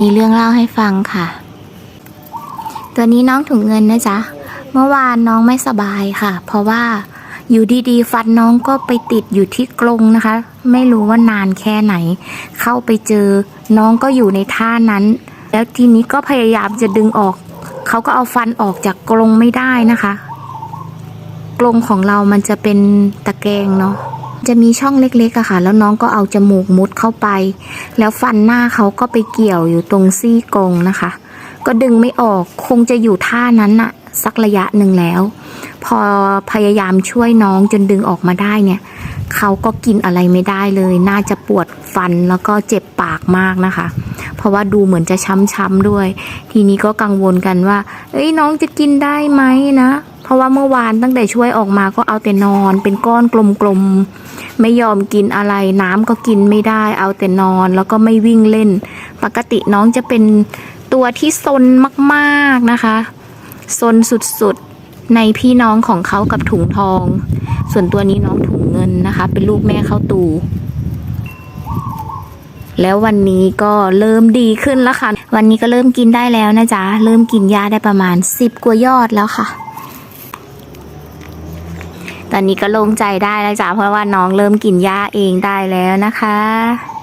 มีเรื่องเล่าให้ฟังค่ะ ตัวนี้น้องถุงเงินนะจ๊ะ เมื่อวานน้องไม่สบายค่ะ เพราะว่าอยู่ดีๆ ฟันน้องก็ไปติดอยู่ที่กรงนะคะ ไม่รู้ว่านานแค่ไหน เข้าไปเจอ น้องก็อยู่ในท่านั้น แล้วทีนี้ก็พยายามจะดึงออก เขาก็เอาฟันออกจากกรงไม่ได้นะคะ กรงของเรามันจะเป็นตะแกรงเนาะ จะมีช่องเล็กๆอะค่ะ แล้วน้องก็เอาจมูกมุดเข้าไป แล้วฟันหน้าเขาก็ไปเกี่ยวอยู่ตรงซี่กรงนะคะ ก็ดึงไม่ออกคงจะอยู่ท่านั้นน่ะสักระยะหนึ่งแล้ว พอพยายามช่วยน้องจนดึงออกมาได้เนี่ยเขาก็กินอะไรไม่ได้เลย น่าจะปวดฟันแล้วก็เจ็บปากมากนะคะ เพราะว่าดูเหมือนจะช้ำๆด้วย ทีนี้ก็กังวลกันว่า เอ้ยน้องจะกินได้ไหมนะ ราะว่าเมื่อวานตั้งแต่ช่วยออกมาก็เอาแต่นอน เป็นก้อนกลมๆ ไม่ยอมกินอะไร น้ำก็กินไม่ได้ เอาแต่นอนแล้วก็ไม่วิ่งเล่น ปกติน้องจะเป็นตัวที่ซนมากๆนะคะซนสุดๆในพี่น้องของเขากับถุงทอง ส่วนตัวนี้น้องถุงเงินนะคะ เป็นลูกแม่เข้าตูแล้ววันนี้ก็เริ่มดีขึ้นแล้วค่ะ วันนี้ก็เริ่มกินได้แล้วนะจ๊ะ เริ่มกินยาได้ประมาณสิบกว่ายอดแล้วค่ะ ตอนนี้ก็โล่งใจได้แล้วจ้ะเพราะว่าน้องเริ่มกินยาเองได้แล้วนะคะ